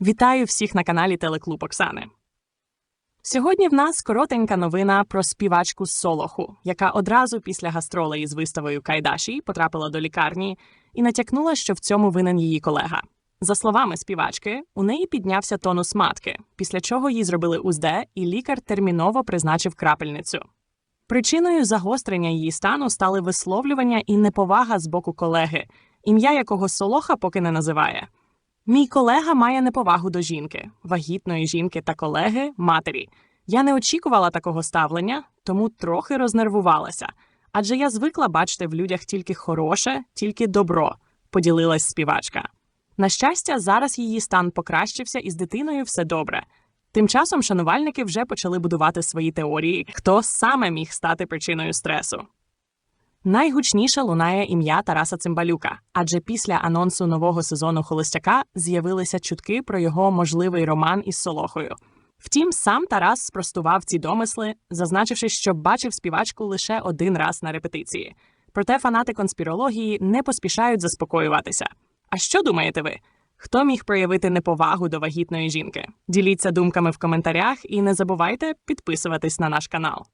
Вітаю всіх на каналі Телеклуб Оксани. Сьогодні в нас коротенька новина про співачку Солоху, яка одразу після гастролей з виставою Кайдаші потрапила до лікарні і натякнула, що в цьому винен її колега. За словами співачки, у неї піднявся тонус матки, після чого їй зробили УЗД, і лікар терміново призначив крапельницю. Причиною загострення її стану стали висловлювання і неповага з боку колеги, ім'я якого Солоха поки не називає. Мій колега має неповагу до жінки, вагітної жінки та колеги матері. Я не очікувала такого ставлення, тому трохи рознервувалася. Адже я звикла бачити в людях тільки хороше, тільки добро, поділилась співачка. На щастя, зараз її стан покращився і з дитиною все добре. Тим часом шанувальники вже почали будувати свої теорії, хто саме міг стати причиною стресу. Найгучніше лунає ім'я Тараса Цимбалюка, адже після анонсу нового сезону Холостяка з'явилися чутки про його можливий роман із Солохою. Втім, сам Тарас спростував ці домисли, зазначивши, що бачив співачку лише один раз на репетиції. Проте фанати конспірології не поспішають заспокоюватися. А що думаєте ви? Хто міг проявити неповагу до вагітної жінки? Діліться думками в коментарях і не забувайте підписуватись на наш канал.